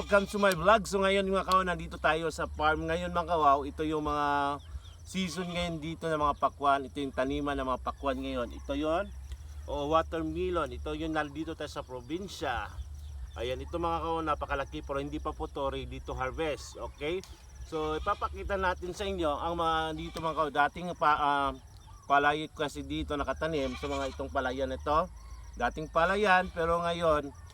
Welcome to my vlog. So ngayon mga kawaw, nandito tayo sa farm. Ngayon mga kawaw, ito yung mga season ngayon dito ng mga pakwan. Ito yung taniman ng mga pakwan ngayon. Ito yon o watermelon. Ito yung nandito tayo sa probinsya. Ayan, ito mga kawaw, napakalaki pero hindi pa po to ready to harvest. Okay? So ipapakita natin sa inyo ang mga dito mga kawaw. Dating pa, ah, palayan kasi dito nakatanim sa mga itong palayan ito. Dating palayan pero ngayon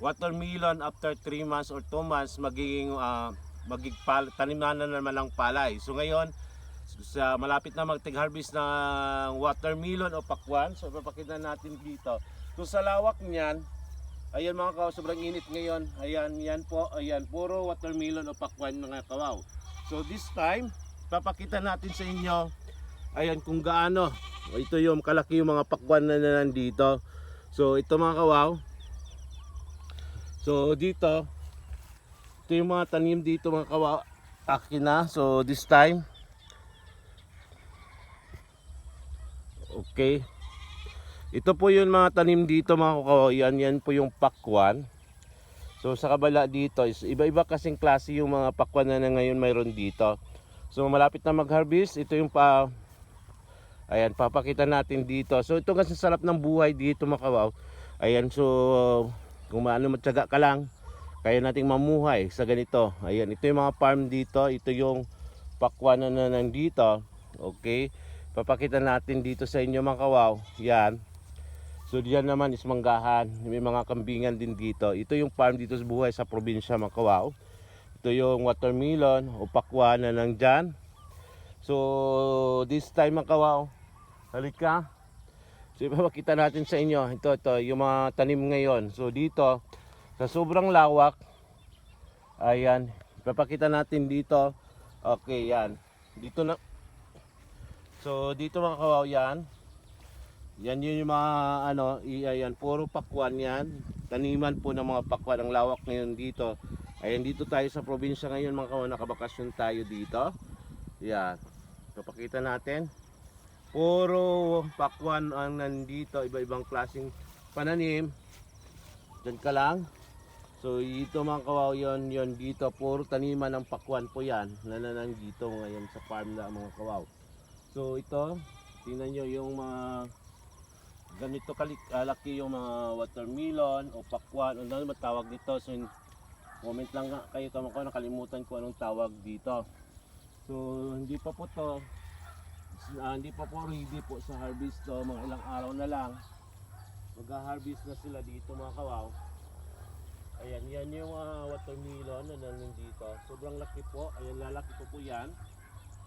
watermelon after 3 months or 2 months magiging uh, magigpal taniman na naman ng palay. So ngayon sa malapit na magtig harvest ng watermelon o pakwan. So papakita natin dito. So sa lawak niyan, ayan mga kawaw, sobrang init ngayon. Ayan, yan po, ayan, puro watermelon o pakwan mga kawaw. So this time, papakita natin sa inyo, ayan kung gaano. Ito yung kalaki yung mga pakwan na nandito. So ito mga kawaw, So dito, ito yung mga tanim dito mga kawa akin na. So this time, okay. Ito po yung mga tanim dito mga kawa. Yan, po yung pakwan. So sa kabala dito, is iba-iba kasing klase yung mga pakwan na, na ngayon mayroon dito. So malapit na mag-harvest, ito yung pa Ayan, papakita natin dito. So ito kasi sarap ng buhay dito mga kawaw. Ayan, so kung maano matyaga ka lang, kaya nating mamuhay sa ganito. Ayan, ito yung mga farm dito. Ito yung pakwan na nandito. Okay. Papakita natin dito sa inyo mga kawaw. Yan. So diyan naman is manggahan. May mga kambingan din dito. Ito yung farm dito sa buhay sa probinsya mga kawaw. Ito yung watermelon o pakwan na nandyan. So this time mga kawaw, halika. So ipapakita natin sa inyo, ito, ito, yung mga tanim ngayon. So dito, sa sobrang lawak, ayan, ipapakita natin dito. Okay, yan. Dito na, so dito mga kawaw, yan. Yan yun yung mga, ano, ayan, puro pakwan yan. Taniman po ng mga pakwan, ang lawak ngayon dito. Ayan, dito tayo sa probinsya ngayon mga kawaw, nakabakasyon tayo dito. Yan. Papakita natin. Puro pakwan ang nandito, iba-ibang klaseng pananim. Diyan ka lang. So ito mga kawaw yon yon dito, puro taniman ng pakwan po yan na nandito ngayon sa farm na mga kawaw. So ito, tingnan nyo yung mga ganito kalaki yung mga watermelon o pakwan, ano naman tawag dito. So comment lang kayo tama ko, nakalimutan ko anong tawag dito. So hindi pa po to ah, hindi pa po ready po sa harvest to, mga ilang araw na lang. Mag-harvest na sila dito mga kawaw. Ayan, yan yung ah, watermelon na nandun dito. Sobrang laki po. Ayan, lalaki po po yan.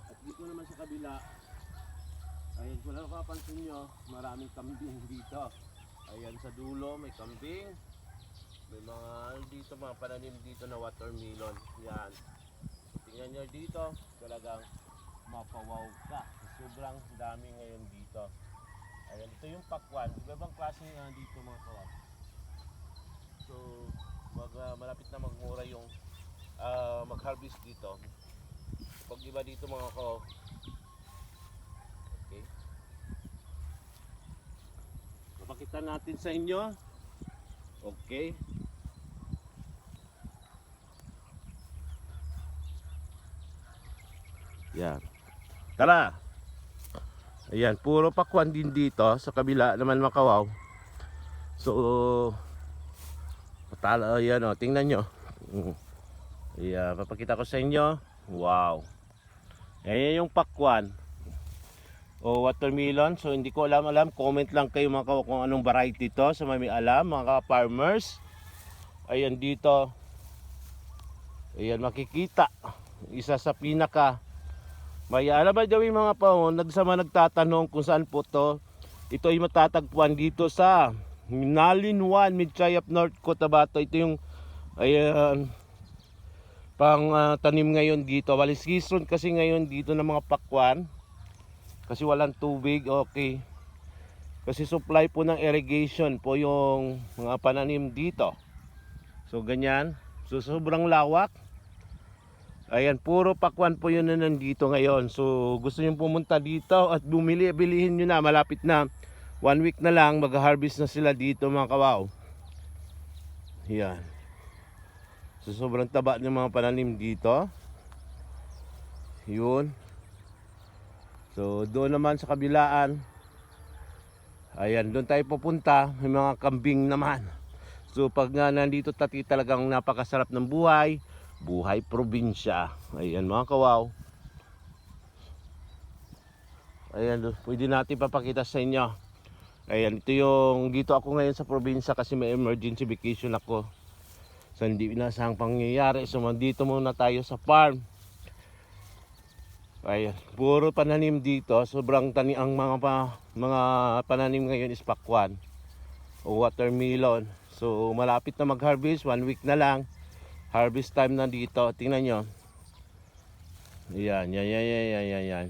At dito naman sa kabila, ayan, kung napapansin nyo, maraming kambing dito. Ayan, sa dulo may kambing. May mga dito, mga pananim dito na watermelon. Yan. Tingnan nyo dito, talagang mapawaw ka. Sobrang dami ngayon dito. Ayan, ito yung pakwan. Iba-ibang klase nga dito mga kawan. So, mag, ah, malapit na magmura yung ah, mag-harvest dito. Pag iba dito mga kawan. Okay. Papakita natin sa inyo. Okay. Yan. Tara! Ayan, puro pakwan din dito. Sa kabila naman makawaw. So, patala, ayan o, tingnan nyo. Mm. Ayan, papakita ko sa inyo. Wow. Ayan yung pakwan. O watermelon. So, hindi ko alam, alam. Comment lang kayo mga kawaw kung anong variety to. Sa may alam, mga farmers. Ayan dito. Ayan, makikita. Isa sa pinaka may alam ba daw yung mga pa nagsama nagtatanong kung saan po to. Ito ay matatagpuan dito sa Nalin 1, Midchayap North Cotabato. Ito yung ayan pang ah, tanim ngayon dito. Walis season kasi ngayon dito ng mga pakwan. Kasi walang tubig, okay. Kasi supply po ng irrigation po yung mga pananim dito. So ganyan. So sobrang lawak. Ayan, puro pakwan po yun na nandito ngayon. So, gusto nyo pumunta dito at bumili, bilihin nyo na. Malapit na. One week na lang, mag-harvest na sila dito mga kawaw. Yan. So sobrang taba ng mga pananim dito. Yun. So doon naman sa kabilaan. Ayan, doon tayo pupunta. May mga kambing naman. So pag nga nandito tati talagang napakasarap ng buhay. Buhay probinsya. Ayan mga kawaw. Ayan, pwede natin papakita sa inyo. Ayan, ito yung dito ako ngayon sa probinsya kasi may emergency vacation ako. So hindi inasahang pangyayari. So dito muna tayo sa farm. Ayan, puro pananim dito. Sobrang tani ang mga pa, mga pananim ngayon is pakwan o watermelon. So malapit na mag-harvest, one week na lang. Harvest time na dito. Tingnan nyo. Ayan, yan, yan, yan, yan, yan, yan.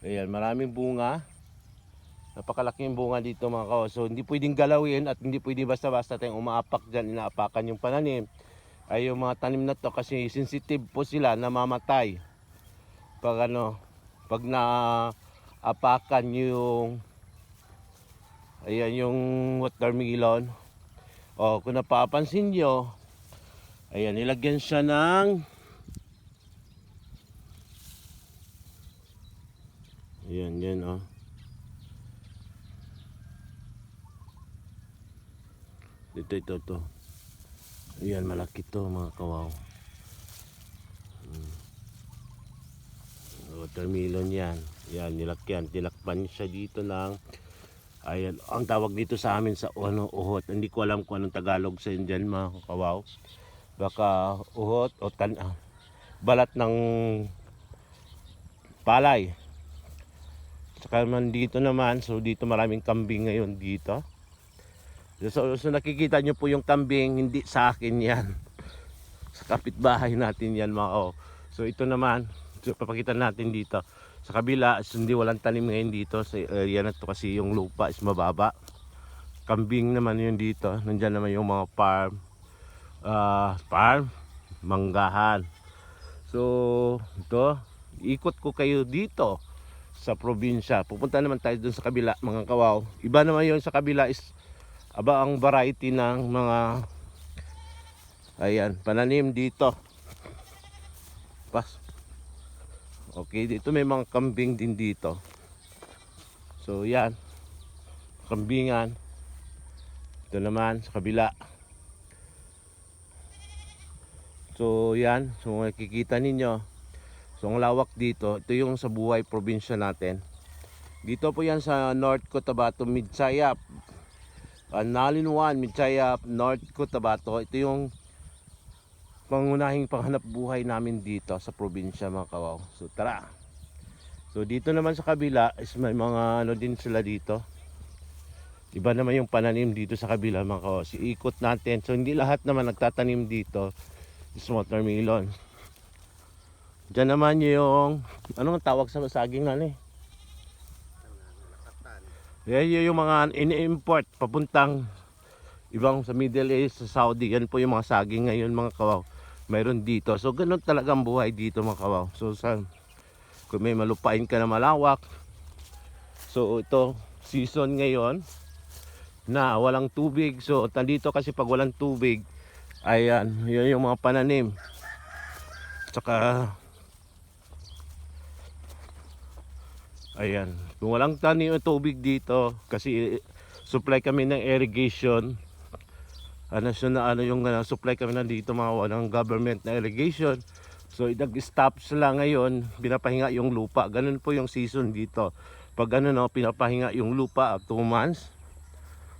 Ayan, maraming bunga. Napakalaking bunga dito mga kawas. So hindi pwedeng galawin at hindi pwede basta-basta tayong umaapak dyan, inaapakan yung pananim. Ay yung mga tanim na to kasi sensitive po sila, namamatay. Pag ano, pag naapakan yung ayan yung watermelon. O kung napapansin nyo, ayan nilagyan siya ng Ayan, yan oh. Dito, ito, ito. Ayan, malaki to mga kawaw. Hmm. Watermelon yan. Yan, nilakyan. Tinakpan siya dito ng Ayan, ang tawag dito sa amin sa ano, uhot. Hindi ko alam kung anong Tagalog sa Indian mga kawaw. Baka uhot o tan ah, balat ng palay. Saka man dito naman, so dito maraming kambing ngayon dito. So, so nakikita nyo po yung kambing, hindi sa akin yan. Sa kapitbahay natin yan mga kawaw. So ito naman, so, papakita natin dito. Sa kabila, is hindi walang tanim ngayon dito sa area na to kasi yung lupa is mababa. Kambing naman yun dito. Nandyan naman yung mga farm. Ah farm, manggahan. So, ito, ikot ko kayo dito sa probinsya. Pupunta naman tayo dun sa kabila, mga kawaw. Iba naman yun sa kabila is aba ang variety ng mga ayan, pananim dito. Pas. Okay, dito may mga kambing din dito. So, yan. Kambingan. Ito naman sa kabila. So, yan. So, makikita ninyo. So, ang lawak dito. Ito yung sa buhay probinsya natin. Dito po yan sa North Cotabato, Midsayap. Uh, Nalin 1, Midsayap, North Cotabato. Ito yung pangunahing panghanap buhay namin dito sa probinsya mga kawaw. So tara. So dito naman sa kabila is may mga ano din sila dito. Iba naman yung pananim dito sa kabila mga kawaw. Si ikot natin. So hindi lahat naman nagtatanim dito is watermelon. Diyan naman yung anong tawag sa saging na eh? Yan yun yung mga ini-import papuntang ibang sa Middle East, sa Saudi. Yan po yung mga saging ngayon mga kawaw. Mayroon dito. So ganun talaga ang buhay dito mga kawaw. So sa kung may malupain ka na malawak. So ito season ngayon na walang tubig. So dito kasi pag walang tubig, ayan, yun yung mga pananim. Tsaka Ayan. Kung walang tanim o tubig dito, kasi supply kami ng irrigation. Ano siya na ano yung uh, supply kami na dito mga walang government na irrigation. So nag-stop sila ngayon, pinapahinga yung lupa. Ganun po yung season dito. Pag ano no, pinapahinga yung lupa up 2 months.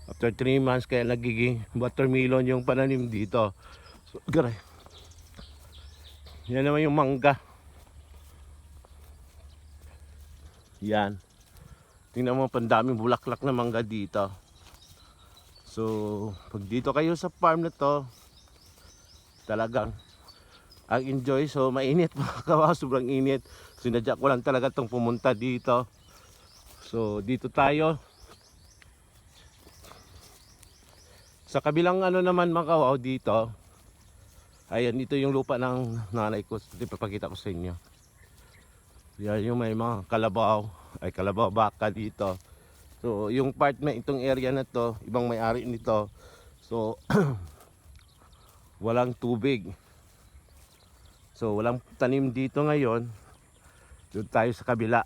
After 3 months kaya nagiging watermelon yung pananim dito. So, garay. Yan naman yung mangga. Yan. Tingnan mo, pandaming bulaklak na mangga dito. So, pag dito kayo sa farm na to, talagang ang enjoy. So, mainit mga kawa, sobrang init. Sinadya ko lang talaga itong pumunta dito. So, dito tayo. Sa kabilang ano naman mga kawaw dito, ayan, ito yung lupa ng nanay ko. Ipapakita ko sa inyo. Yan yung may mga kalabaw, ay kalabaw baka dito. So, yung part na itong area na to, ibang may-ari nito. So, walang tubig. So walang tanim dito ngayon. Doon tayo sa kabila.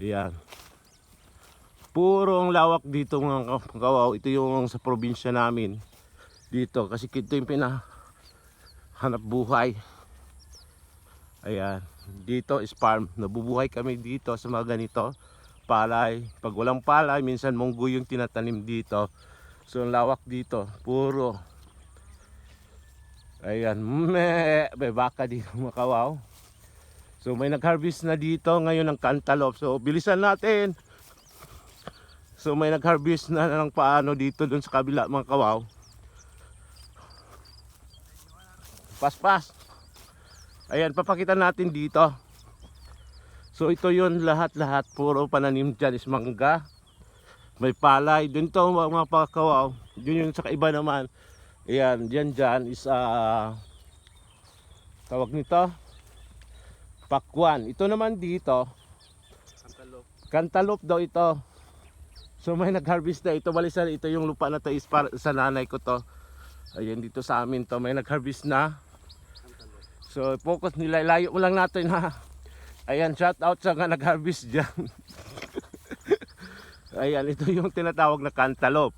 Ayan. Purong lawak dito mga ka- kawaw. Ito yung sa probinsya namin. Dito. Kasi ito yung pina hanap buhay. Ayan. Dito is farm. Nabubuhay kami dito sa mga ganito. Palay. Pag walang palay, minsan munggo yung tinatanim dito. So ang lawak dito. Puro. Ayan. May baka dito mga kawaw. So may nag-harvest na dito ngayon ng cantaloupe. So bilisan natin. So may nag-harvest na ng paano dito dun sa kabila mga kawaw. Paspas. Ayan, papakita natin dito. So ito yun lahat-lahat. Puro pananim dyan is mangga. May palay. Dun to mga, pakawaw. Dun yung sa iba naman. Ayan, dyan dyan is ah, tawag nito pakwan. Ito naman dito, cantaloupe daw ito. So may nag-harvest na ito. Balisan ito yung lupa na to is para sa nanay ko to. Ayan dito sa amin to. May nag-harvest na. So focus nila. Layo mo lang natin ha. Ayan, shout out sa nga nag-harvest dyan. Ayan, ito yung tinatawag na cantaloupe.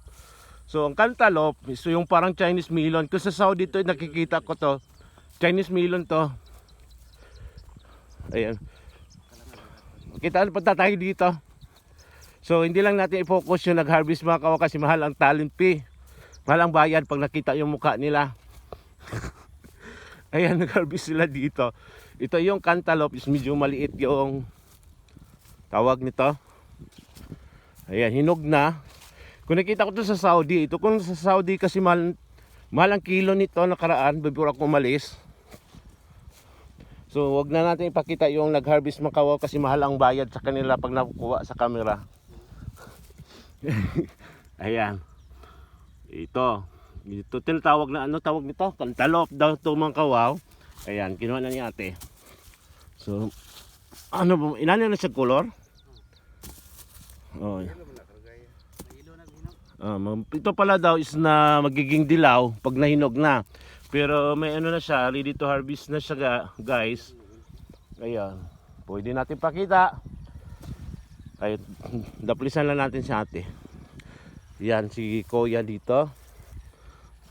So ang cantaloupe, so yung parang Chinese melon. Kung sa Saudi to, nakikita ko to. Chinese melon to. Ayan. Kita ano punta tayo dito. So hindi lang natin i-focus yung nag-harvest mga kawa kasi mahal ang talent fee. Mahal ang bayad pag nakita yung mukha nila. Ayan, nag-harvest sila dito. Ito yung cantaloupe is medyo maliit yung tawag nito. Ayan, hinog na. Kung nakita ko to sa Saudi, ito kung sa Saudi kasi mahal, mahal ang kilo nito nakaraan before ako umalis. So wag na natin ipakita yung nag-harvest makawaw kasi mahal ang bayad sa kanila pag nakukuha sa camera. Ayan. Ito. Ito tinatawag na ano tawag nito? Cantaloupe daw to mga kawaw. Ayan, kinuha na ni ate. So, ano ba? Ilan na siya color? Oh, Ah, mam- ito pala daw is na magiging dilaw pag nahinog na. Pero may ano na siya, ready to harvest na siya guys. Ayan. Pwede natin pakita. Ay, daplisan lang natin si ate. Yan si Kuya dito.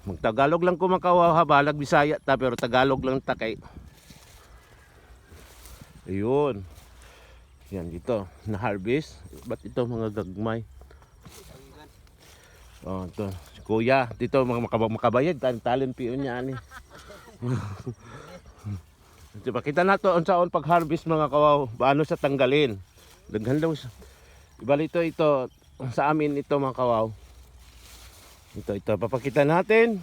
Magtagalog lang kumakawa ha, balag Bisaya ta pero Tagalog lang ta kay. Ayun. Yan dito, na harvest. Ba't ito mga gagmay? Oh, ito. Si Kuya, dito mga makab- makabayad, tan talent pion niya ani. Ito pakita nato unsaon pag harvest mga kawaw, paano sa tanggalin. Daghan daw siya. Ibali ito sa amin ito mga kawaw. Ito ito papakita natin.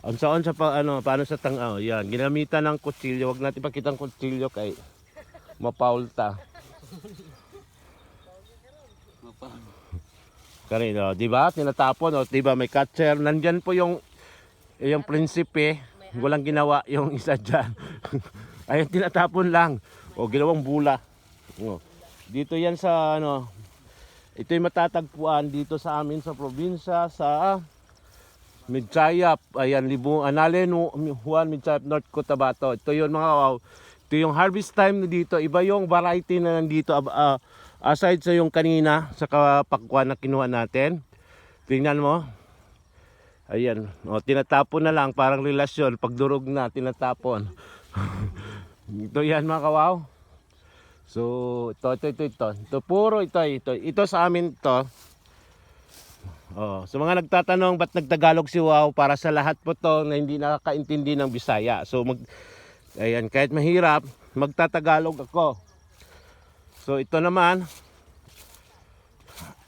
Unsaon sa pa, ano paano sa tang oh, yan, ginamitan ng kutsilyo. Wag natin pakita ang kutsilyo kay mapaulta. Kanino, di ba? Tinatapon, o, di ba? May catcher. Nandyan po yung, yung prinsipe. Walang ginawa yung isa dyan. Ayun, tinatapon lang. O, ginawang bula. O, dito yan sa, ano, ito yung matatagpuan dito sa amin sa probinsya, sa Midchayap. Ayan, Libu, Analen, Juan, Midchayap, North Cotabato. Ito yun mga wow. Ito yung harvest time na dito. Iba yung variety na nandito. ah, aside sa yung kanina sa kapakwan na kinuha natin. Tingnan mo. Ayan. O, tinatapon na lang. Parang relasyon. Pag durog na, tinatapon. ito yan mga kawaw. So, ito, ito, ito, ito. Ito, puro ito, ito. Ito sa amin to. Oh, sa mga nagtatanong ba't nagtagalog si Wow para sa lahat po to na hindi nakakaintindi ng Bisaya. So mag Ayan, kahit mahirap, magtatagalog ako. So ito naman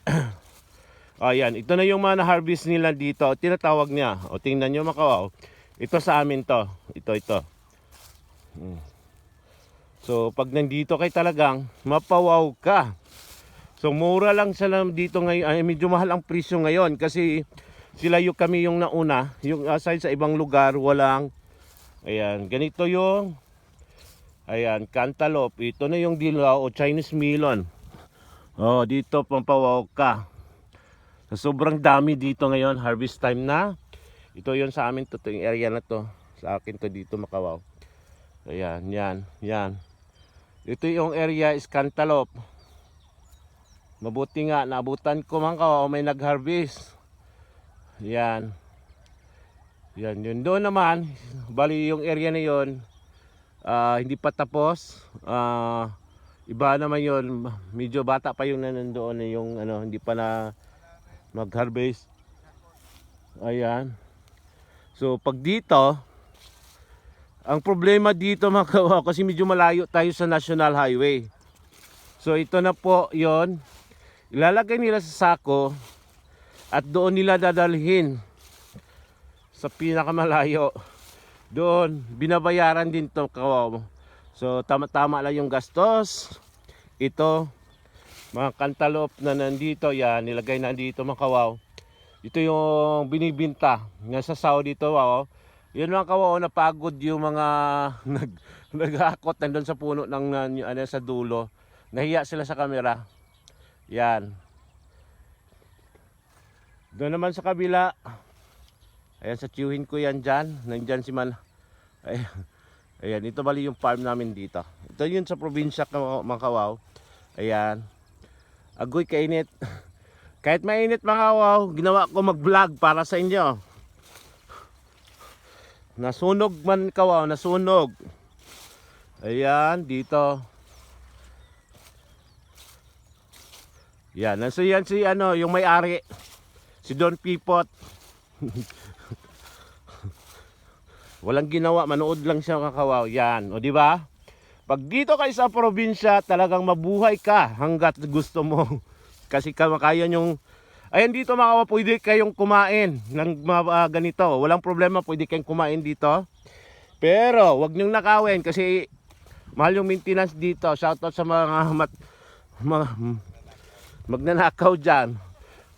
Ayan, ito na yung mga na-harvest nila dito. Tinatawag niya. O tingnan nyo makawaw. Ito sa amin to. Ito, ito. Hmm. So pag nandito kay talagang mapawaw ka. So mura lang sila dito ngayon, ay medyo mahal ang presyo ngayon kasi sila yung kami yung nauna, yung aside sa ibang lugar walang ayan, ganito yung ayan, cantaloupe. Ito na yung dilaw o Chinese melon. Oh, dito pampawaw ka. Sobrang dami dito ngayon, harvest time na. Ito yon sa amin to, to yung area na to. Sa akin to dito Makawaw. Ayan, yan, yan. Ito yung area is Cantaloupe. Mabuti nga, naabutan ko man ka, may nag-harvest. Yan. Yan, yun. Doon naman, bali yung area na yun, ah, hindi pa tapos. Ah, iba naman yun, medyo bata pa yung nandoon, yung ano, hindi pa na mag-harvest. Ayan. So, pag dito, ang problema dito mga kawa, kasi medyo malayo tayo sa National Highway. So, ito na po yon Ilalagay nila sa sako at doon nila dadalhin sa pinakamalayo. Doon, binabayaran din to kawaw. So, tama-tama lang yung gastos. Ito, mga kantalop na nandito, yan, nilagay na dito mga kawaw. Ito yung binibinta. Nasa sao dito, wow. Yan mga kawaw, napagod yung mga nag, naghakot nandun sa puno ng ng- ano, sa dulo. Nahiya sila sa kamera. Yan. Doon naman sa kabila. Ayan, sa tiyuhin ko yan dyan. Nandyan si Man. Ayan. Ayan, ito bali yung farm namin dito. Ito yun sa probinsya ka- mga kawaw. Ayan. Agoy kainit. Kahit mainit mga kawaw, ginawa ko mag-vlog para sa inyo. Nasunog man kawaw, nasunog. Ayan, dito. Yan, nasa yan si ano, yung may-ari. Si Don Pipot. Walang ginawa, manood lang siya kakawaw. Yan, o di ba? Pag dito kayo sa probinsya, talagang mabuhay ka hanggat gusto mo. Kasi kamakaya yung Ayan dito mga kawaw, pwede kayong kumain ng ah, ganito. Walang problema, pwede kayong kumain dito. Pero, wag niyong nakawin kasi mahal yung maintenance dito. Shoutout sa mga mat, mga, magnanakaw dyan.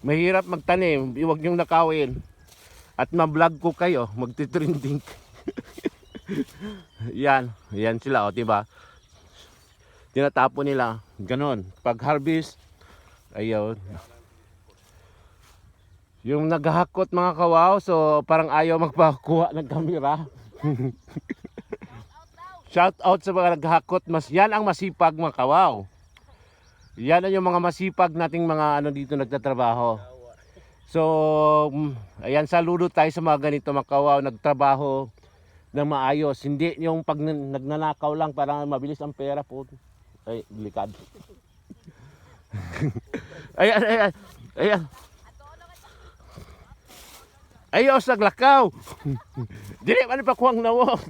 Mahirap magtanim, huwag niyong nakawin. At ma-vlog ko kayo, magtitrending. yan, yan sila, o, diba? Tinatapo nila, ganon. Pag harvest, ayun. Yung naghahakot mga kawaw, so parang ayaw magpakuha ng kamera. Shout out sa mga naghahakot, mas yan ang masipag mga kawaw. Yan ang yung mga masipag nating mga ano dito nagtatrabaho. So, mm, ayan saludo tayo sa mga ganito mga kawaw, nagtrabaho ng maayos. Hindi yung pag nan- nagnanakaw lang para mabilis ang pera po. Ay, delikado. ayan, ayan, ayan. Ayaw sa glakaw. Dili man pa kuwang nawong.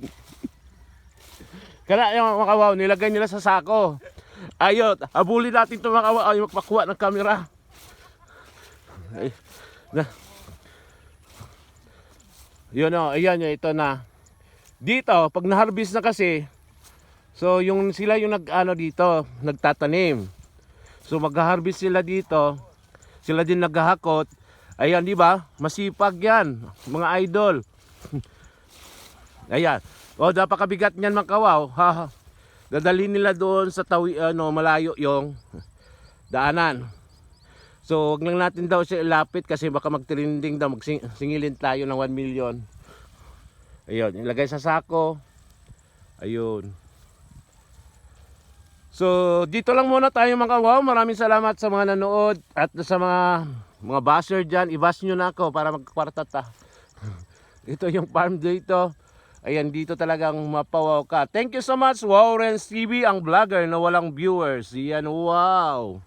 Kaya yung mga kawaw, nilagay nila sa sako. Ayot, habulin natin ito mga kawaw, magpakuha ng kamera. Ay, na. Yun o, ayan yun, ito na. Dito, pag na-harvest na kasi, so yung sila yung nag ano dito, nagtatanim. So mag-harvest sila dito, sila din naghahakot. Ayan, di ba? Masipag yan, mga idol. Ayan. O, napakabigat niyan mga kawaw. Ha. Dadalhin nila doon sa tawi, ano, malayo yung daanan. So, wag lang natin daw siya ilapit kasi baka magtrending daw, magsingilin tayo ng 1 million. Ayun, ilagay sa sako. Ayun. So, dito lang muna tayo mga kawaw. Maraming salamat sa mga nanood at sa mga mga basher dyan. I-bash nyo na ako para magkwarta ta. Ito yung farm dito. Ayan, dito talagang mapawaw ka. Thank you so much, Warren TV, ang vlogger na walang viewers. Yan, wow.